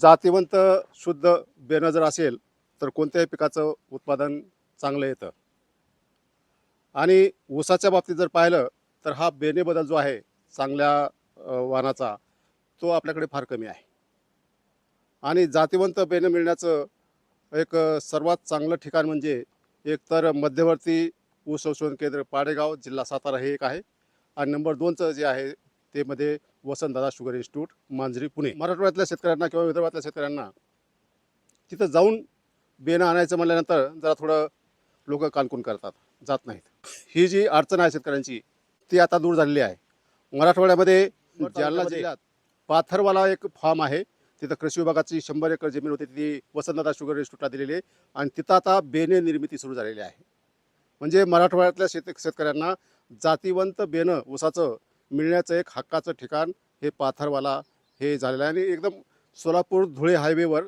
जातीवंत शुद्ध बेणं जर असेल तर कोणत्याही पिकाचं उत्पादन चांगलं येतं. आणि ऊसाच्या बाबतीत जर पाहिलं तर हा बेणे बदल जो आहे चांगल्या वाहनाचा तो आपल्याकडे फार कमी आहे. आणि जातीवंत बेणं मिळण्याचं एक सर्वात चांगलं ठिकाण म्हणजे एक तर मध्यवर्ती ऊस संशोधन केंद्र पाडेगाव जिल्हा सातारा हे एक आहे. आणि नंबर दोनचं जे आहे ते मध्ये वसंतदादा शुगर इन्स्टिट्यूट मांजरी पुणे. मराठवाड्यातल्या शेतकऱ्यांना किंवा विदर्भातल्या शेतकऱ्यांना तिथं जाऊन बेणं आणायचं म्हणल्यानंतर जरा थोडं लोक कानकून करतात जात नाहीत. ही जी अडचण आहे शेतकऱ्यांची ती आता दूर झालेली आहे. मराठवाड्यामध्ये जालना जिल्ह्यात. पाथरवाला एक फार्म आहे तिथं कृषी विभागाची शंभर एकर जमीन होती ती वसंतदादा शुगर इन्स्टिट्यूटला दिलेली आहे आणि तिथं आता बेणे निर्मिती सुरू झालेली आहे. म्हणजे मराठवाड्यातल्या शेत शेतकऱ्यांना जातीवंत बेणं ऊसाचं मिळण्याचं एक हक्काचं ठिकाण हे पाथरवाला हे झालेलं आहे. आणि एकदम सोलापूर धुळे हायवेवर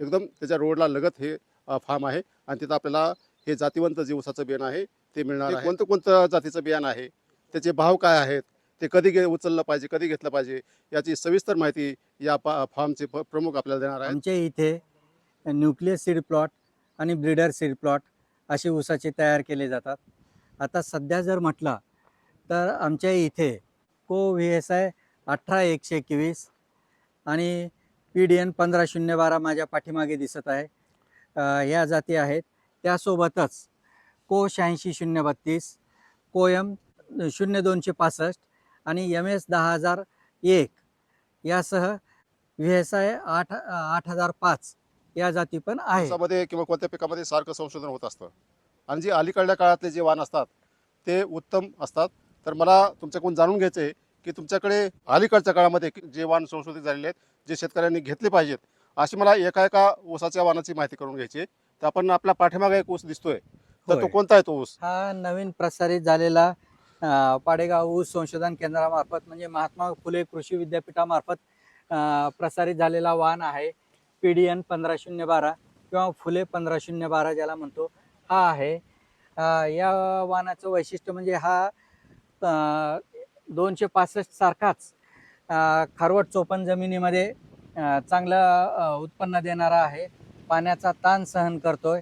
एकदम त्याच्या रोडला लगत हे फार्म आहे. आणि तिथं आपल्याला हे जातीवंत जे ऊसाचं बियाणं आहे ते मिळणार आहे. कोणतं कोणतं जातीचं बियाणं आहे? त्याचे भाव काय आहेत? ते कधी घे उचललं पाहिजे कधी घेतलं पाहिजे? याची सविस्तर माहिती या पा फार्मचे प- प्रमुख आपल्याला देणार आहेत. आमच्या इथे न्यूक्लियस सीड प्लॉट आणि ब्रीडर सीड प्लॉट असे ऊसाचे तयार केले जातात. आता सध्या जर म्हटलं तर आमच्या इथे को व्ही एस आय अठरा एकशे एकवीस आणि पी डी एन पंधरा शून्य बारा माझ्या पाठीमागे दिसत आहे. ह्या जाती आहेत. त्यासोबतच को शहाऐंशी शून्य बत्तीस को एम शून्य दोनशे पासष्ट आणि एम एस दहा हजार एक यासह व्ही एस आय आठ आठ हजार पाच या जाती पण आहे ऊसामध्ये किंवा कोणत्या पिकामध्ये सारखं संशोधन होत असतं. आणि जे अलीकडल्या काळातले जे वाण असतात ते उत्तम असतात. तर मला तुमच्याकडून जाणून घ्यायचं आहे की तुमच्याकडे अलीकडच्या काळामध्ये जे वाण संशोधित झालेले आहेत जे शेतकऱ्यांनी घेतले पाहिजेत अशी मला एका एका ऊसाच्या वाणाची माहिती करून घ्यायची तर आपण आपल्या पाठीमागे एक ऊस दिसतोय. तर तो. कोणता आहे तो ऊस? हा नवीन प्रसारित झालेला पाडेगाव ऊस संशोधन केंद्रामार्फत म्हणजे महात्मा फुले कृषी विद्यापीठामार्फत प्रसारित झालेला वाहन आहे. पी डी एन पंधरा शून्य बारा किंवा फुले पंधरा शून्य बारा ज्याला म्हणतो हा आहे. या वाहनाचं वैशिष्ट्य म्हणजे हा दोनशे पासष्ट सारखाच खारवट चोपन जमिनीमध्ये चांगलं उत्पन्न देणारा आहे. पाण्याचा ताण सहन करतोय.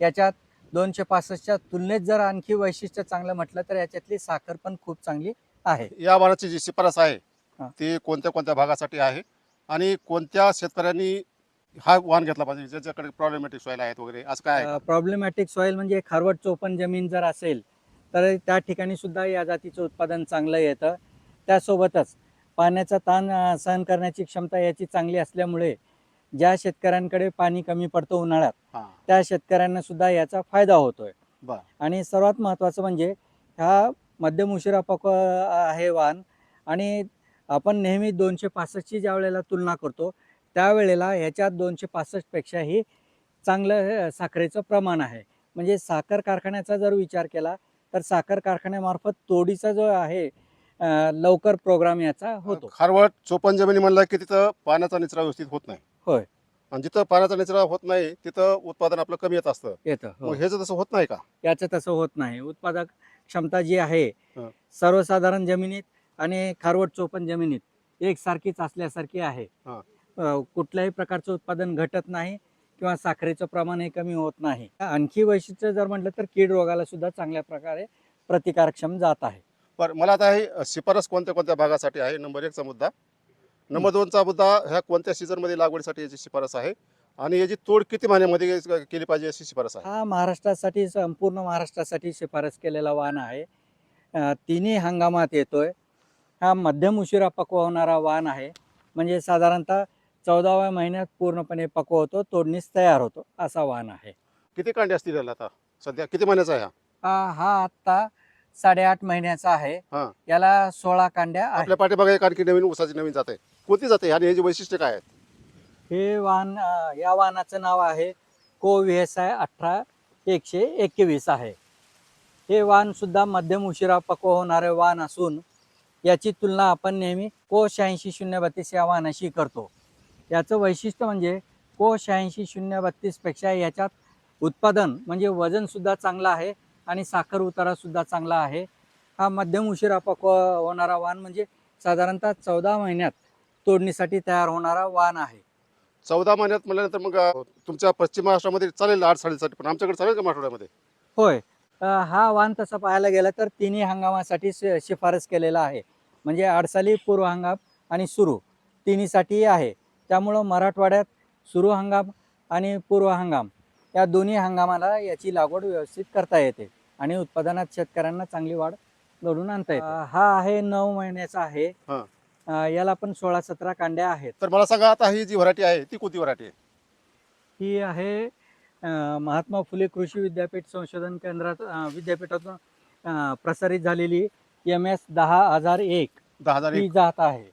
याच्यात दोनशे पासष्टच्या तुलनेत जर आणखी वैशिष्ट्य चांगलं म्हटलं तर याच्यातली साखर पण खूप चांगली आहे. या वाणाची जी शिफारस आहे. ती कोणत्या कोणत्या भागासाठी आहे? आणि कोणत्या शेतकऱ्यांनी हा वाण घेतला पाहिजे? ज्याच्याकडे प्रॉब्लेमॅटिक सॉईल आहेत वगैरे असं काय? प्रॉब्लेमॅटिक सॉईल म्हणजे खारवट चोपन जमीन जर असेल तर त्या ठिकाणी सुद्धा या जातीचं उत्पादन चांगलं येतं. त्यासोबतच पाण्याचा ताण सहन करण्याची क्षमता याची चांगली असल्यामुळे ज्या शेतकऱ्यांकडे पाणी कमी पडतं उन्हाळ्यात त्या शेतकऱ्यांना सुद्धा याचा फायदा होतोय. आणि सर्वात महत्त्वाचं म्हणजे हा मध्यम उशिरा पक्व आहे वाहन आणि आपण नेहमी दोनशे पासष्टची ज्या वेळेला तुलना करतो त्यावेळेला ह्याच्यात दोनशे पासष्टपेक्षाही चांगलं साखरेचं प्रमाण आहे. म्हणजे साखर कारखान्याचा जर विचार केला तर साखर कारखान्यामार्फत तोडीचा जो आहे लवकर प्रोग्राम याचा होतो खारवट चोपन जमिनी म्हणलं की तिथं पाण्याचा निचरा व्यवस्थित होत नाही होय. आणि जिथं पाण्याचा निचरा होत नाही तिथं उत्पादन आपलं कमी येत असतं येतं हो. मग हे जर तसं होत नाही का याचं तसं होत नाही उत्पादक क्षमता जी आहे हं. सर्वसाधारण जमिनीत आणि खारवट चोपन जमिनीत एकसारखीच असल्यासारखी आहे हां. अ, कुठल्याही प्रकारचं उत्पादन घटत नाही किंवा साखरेचं प्रमाणही कमी होत नाही. आणखी वैशिष्ट्य जर म्हटलं तर कीड रोगाला सुद्धा चांगल्या प्रकारे प्रतिकारक्षम जात आहे. बरं मला आता हे शिफारस कोणत्या कोणत्या भागासाठी आहे? नंबर एकचा मुद्दा. नंबर दोनचा मुद्दा ह्या कोणत्या सीझनमध्ये लागवडीसाठी याची शिफारस आहे? आणि याची तोड किती महिन्यामध्ये केली पाहिजे अशी शिफारस आहे? हा महाराष्ट्रासाठी संपूर्ण महाराष्ट्रासाठी शिफारस केलेला वाहन आहे. तिन्ही हंगामात येतोय. हा मध्यम उशिरा पक्व होणारा वाहन आहे. म्हणजे साधारणतः चौदाव्या महिन्यात पूर्णपणे पक्व होतो तोडणीस तयार होतो असा वाहन आहे. किती कांडे असतील याला आता? सध्या किती महिन्याचा आहे हा? हा हा आत्ता साडेआठ महिन्याचा आहे. हा. याला सोळा कांड्या आहेत. आपल्या पाठीमागे एक आणखी नवीन ऊसाची नवीन जाते कोणती जाते आणि याची वैशिष्ट्य काय आहेत? हे वाहन अ, या वाहनाचं नाव आहे को व्ही एस आय अठरा एकशे एकवीस आहे. हे वाहन सुद्धा मध्यम उशिरा पक्व होणारे वाहन असून याची तुलना आपण नेहमी को शहाऐंशी शून्य बत्तीस या वाहनाशी करतो. याचं वैशिष्ट्य म्हणजे को शहाऐंशी शून्य बत्तीसपेक्षा याच्यात उत्पादन म्हणजे वजनसुद्धा चांगलं आहे आणि साखर उतारासुद्धा चांगला आहे. हा मध्यम उशिरा पक्व होणारा वाहन म्हणजे साधारणतः चौदा महिन्यात तोडणीसाठी तयार होणारा वाहन आहे. चौदा महिन्यात म्हणल्यानंतर मग तुमच्या पश्चिम महाराष्ट्रामध्ये चालेल आठ साडेसाठी पण आमच्याकडे चालेल का मराठवाड्यामध्ये होय. हा वाण तसं पाहायला गेला तर तिन्ही हंगामासाठी शिफारस केलेला आहे. म्हणजे अडसाली पूर्व हंगाम आणि सुरू तिन्हीसाठी आहे. त्यामुळं मराठवाड्यात सुरू हंगाम आणि पूर्व हंगाम या दोन्ही हंगामाला याची लागवड व्यवस्थित करता येते आणि उत्पादनात शेतकऱ्यांना चांगली वाढ घडून आणता येते. हा आहे नऊ महिन्याचा आहे. हा. अ, याला पण सोळा सतरा कांड्या आहेत. तर मला सांगा आता ही जी व्हरायटी आहे ती कोणती व्हरायटी आहे? ही आहे अ, महात्मा फुले कृषी विद्यापीठ संशोधन केंद्रात अ, विद्यापीठातून अ, प्रसारित झालेली एम एस दहा हजार एक दहा हजार ही एक. जात आहे.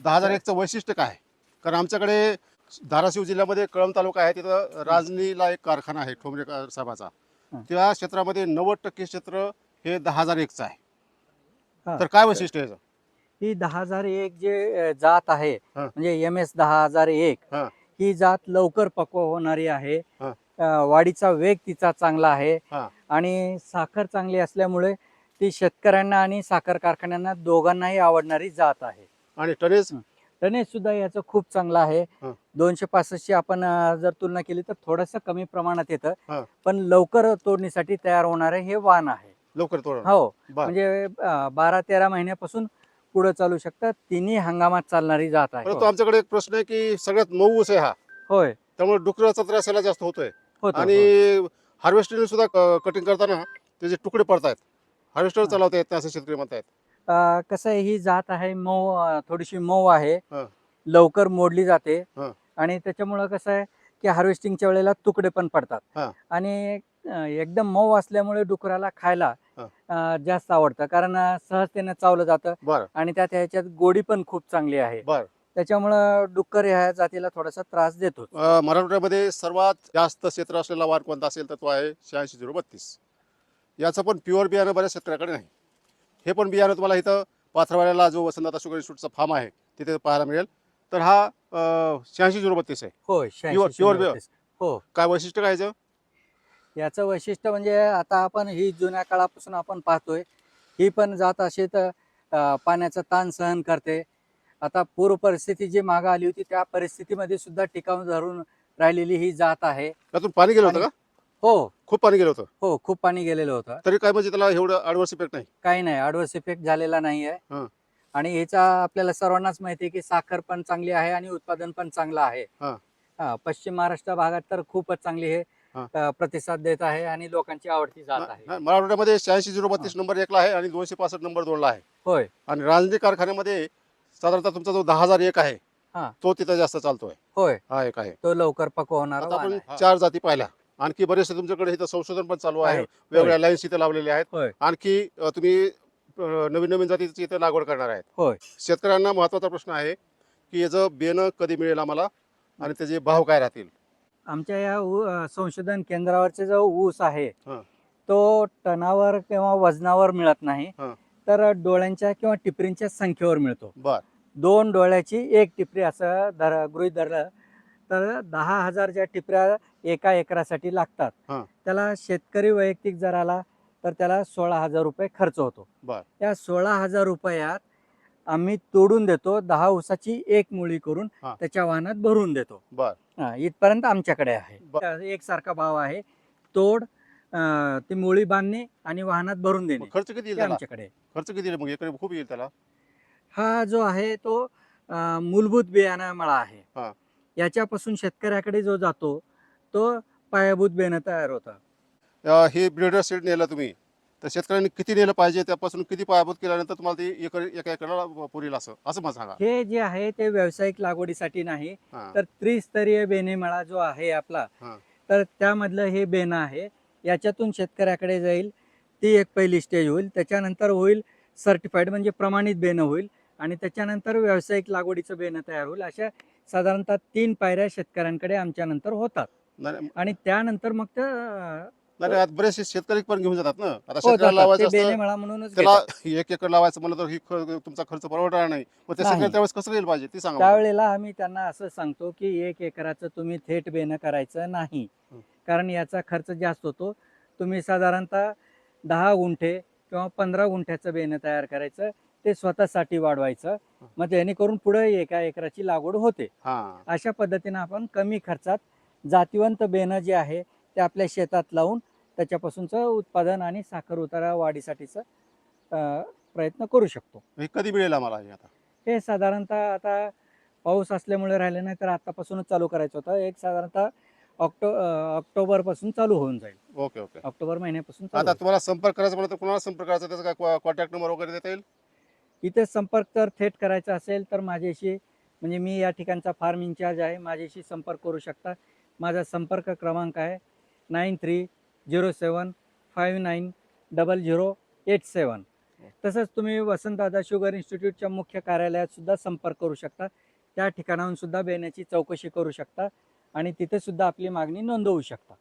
दहा हजार एकचं वैशिष्ट्य काय? आहे? कारण आमच्याकडे धाराशिव जिल्ह्यामध्ये कळंब तालुका आहे तिथं राजनीला एक कारखाना आहे ठोंबरे साहेबाचा. त्या क्षेत्रामध्ये नव्वद टक्के क्षेत्र हे दहा हजार एकचं आहे. तर काय वैशिष्ट्य आहे याचं? ही दहा हजार एक जे जात आहे. म्हणजे एम एस दहा हजार एक हा. जात लवकर पक्व होणारी आहे वाढीचा वेग तिचा चांगला आहे. आणि साखर चांगली असल्यामुळे ती शेतकऱ्यांना आणि साखर कारखान्यांना दोघांनाही आवडणारी जात आहे आणि टनेज टनेज सुद्धा याचं खूप चांगलं आहे. दोनशे पासष्टची आपण जर तुलना केली तर थोडंसं कमी प्रमाणात. येतं. पण लवकर तोडणीसाठी तयार होणारे हे वाण आहे. लवकर तोड. हो. म्हणजे बारा तेरा महिन्यापासून पुढे चालू शकतात तिन्ही हंगामात चालणारी जात आहे. आमच्याकडे एक प्रश्न आहे की सगळ्यात मऊ आहे हा. होय. त्यामुळे डुकराचा त्रास याला जास्त होतोय. होतं, आणि. हार्वेस्टिंग सुद्धा कटिंग करताना त्याचे तुकडे पडतायत हार्वेस्टर. चालवता येत नाही असं शेतकरी म्हणतायत. अं, कसं आहे ही जात आहे मऊ अं, थोडीशी मऊ आहे. हा. लवकर मोडली जाते हा. आणि त्याच्यामुळं कसं आहे की हार्वेस्टिंगच्या वेळेला तुकडे पण पडतात. आणि अं, एकदम मऊ असल्यामुळे डुकराला खायला हा. अं, जास्त आवडतं. कारण अं, सहजतेने चावलं जातं बर. आणि त्यात ह्याच्यात गोडी पण खूप चांगली आहे. बर. त्याच्यामुळं डुक्कर ह्या जातीला थोडासा त्रास देतो अ, मराठवाड्यामध्ये सर्वात जास्त क्षेत्र असलेला वार कोणता असेल तर तो आहे शहाऐंशी झिरो बत्तीस. याचं पण प्युअर बियाणं बऱ्याच शेतकऱ्याकडे नाही. हे पण बियाणं तुम्हाला इथं पाथरवाड्याला जो वसंतदाता शुगर इन्स्टिट्यूटचा फार्म आहे तिथे पाहायला मिळेल. तर हा शहाऐंशी झिरो बत्तीस आहे. होय Pure- pure beer. हो. काय वैशिष्ट्य काय याचं? याचं वैशिष्ट्य म्हणजे आता आपण ही जुन्या काळापासून आपण पाहतोय ही पण जात अशी तर अं, पाण्याचा ताण सहन करते. आता पूर्व परिस्थिती जी मागं आली होती त्या परिस्थितीमध्ये सुद्धा टिकाऊन धरून राहिलेली ही जात आहे. त्यातून पाणी गेलं होतं का? हो. खूप पाणी गेलं होतं. हो खूप पाणी गेलेलं होतं. तरी काय म्हणजे त्याला एवढं ॲडवर्स इफेक्ट नाही? काही नाही ॲडवर्स इफेक्ट झालेला नाही आहे हं. आणि ह्याचा आपल्याला सर्वांनाच माहिती आहे की साखर पण चांगली आहे आणि उत्पादन पण चांगलं आहे. हं. हा, पश्चिम महाराष्ट्र भागात तर खूपच चांगली हे हं. अं, प्रतिसाद देत आहे आणि लोकांची आवडती जात आहे. मराठवाड्यामध्ये शहाऐंशी झिरो बत्तीस नंबर एकला आहे आणि दोनशे पासष्ट नंबर दोनला आहे. होय. आणि राजनी कारखान्यामध्ये साधारणतः तुमचा जो दहा हजार एक आहे हा. तो तिथं जास्त चालतोय. होय. हा एक आहे. तो लवकर पक्व होणारा आता आपण. चार जाती पाहिल्या. आणखी बरेचसे तुमच्याकडे इथं संशोधन पण चालू आहे. वेगवेगळ्या लाईन्स इथे लावलेल्या आहेत. आणखी तुम्ही नवीन नवीन जातीची इथे लागवड करणार आहेत. होय. शेतकऱ्यांना महत्त्वाचा प्रश्न आहे की याचं बियाणं कधी मिळेल आम्हाला आणि त्याचे भाव काय राहतील? आमच्या या संशोधन केंद्रावरचे जो ऊस आहे. तो टनावर किंवा वजनावर मिळत नाही. तर डोळ्यांच्या किंवा टिपरींच्या संख्येवर मिळतो. बर. दोन डोळ्याची एक टिपरी असं धर गृहीत धरलं तर दहा हजार ज्या टिपऱ्या एका एकरासाठी लागतात. हां. त्याला शेतकरी वैयक्तिक जर आला तर त्याला सोळा हजार रुपये खर्च होतो. बर. या सोळा हजार रुपयात आम्ही तोडून देतो दहा उसाची एक मुळी करून हां. त्याच्या वाहनात भरून देतो. बर. हा, इथपर्यंत आमच्याकडे आहे. त्या एकसारखा भाव आहे. तोड अं, ती मुळी बांधणे आणि वाहनात भरून देणे. मग खर्च किती येईल ते त्याला? आमच्याकडे आहे. खर्च किती येईल? मग इकडे खूप येईल त्याला? हा जो आहे तो अं, मूलभूत बियाणा मळा हा. आहे याच्यापासून शेतकऱ्याकडे जो जातो तो पायाभूत बियाणं तयार होतं. हे ब्रिडर सीड नेलं तुम्ही. तर शेतकऱ्यांनी किती नेलं पाहिजे? त्यापासून किती पायाभूत केल्यानंतर तुम्हाला ते एकर एका एकराला पुरेल असं? असं मला सांगा. हे जे आहे ते व्यावसायिक लागवडीसाठी नाही. तर त्रिस्तरीय बेने मळा जो आहे आपला. तर त्यामधलं हे बेणं आहे. याच्यातून शेतकऱ्याकडे जाईल. ती एक पहिली स्टेज होईल. त्याच्यानंतर होईल सर्टिफाईड म्हणजे प्रमाणित बेणं होईल. आणि त्याच्यानंतर व्यावसायिक लागवडीचं बेणं तयार होईल. अशा साधारणतः तीन पायऱ्या शेतकऱ्यांकडे आमच्या नंतर होतात. नाही आणि त्यानंतर मग नाही, आता बरेचसे शेतकरी पण घेऊन जातात ना आता हो, शेतकऱ्याला जातात. लावायचं असतं मळा म्हणूनच त्याला घेतात. एक एकर लावायचं म्हणलं तर ही ख- तुमचा खर्च परवडणार नाही मग ते नाही. सगळं त्यावेळेस कसं येईल पाहिजे ते सांगा मला. त्यावेळेला आम्ही त्यांना असं सांगतो की एक एकराचं तुम्ही थेट बेणं करायचं नाही हं. कारण याचा खर्च जास्त होतो तुम्ही साधारणतः दहा गुंठे किंवा पंधरा गुंठ्याचं बेणं तयार करायचं ते स्वतःसाठी वाढवायचं मग जेणेकरून पुढे एका एकराची लागवड होते हां अशा पद्धतीनं आपण कमी खर्चात जातिवंत बेनं जे आहे ते आपल्या शेतात लावून त्याच्यापासूनचं उत्पादन आणि साखर उतारा वाढीसाठीचं प्रयत्न करू शकतो. हे कधी मिळेल आम्हाला हे आता? हे साधारणतः आता पाऊस असल्यामुळे राहिले नाही तर आतापासूनच चालू करायचं होतं. एक साधारणतः ऑक्टो अं, ऑक्टोबरपासून चालू होऊन जाईल. Okay okay. ऑक्टोबर महिन्यापासून चालू आता होईल. तुम्हाला संपर्क करायचा म्हणलं तर कुणाला संपर्क करायचा? त्याचा काय कॉन्टॅक्ट नंबर वगैरे देता येईल? इथे संपर्क जर थेट करायचा असेल तर माझ्याशी म्हणजे मी या ठिकाणचा फार्म इन्चार्ज आहे माझ्याशी संपर्क करू शकता. माझा संपर्क क्रमांक आहे nine three zero seven five nine double zero eight seven. तसंच तुम्ही वसंतदादा शुगर इन्स्टिट्यूटच्या मुख्य कार्यालयात सुद्धा संपर्क करू शकता. त्या ठिकाणाहून सुद्धा बेण्याची चौकशी करू शकता आणि तिथेसुद्धा आपली मागणी नोंदवू शकता.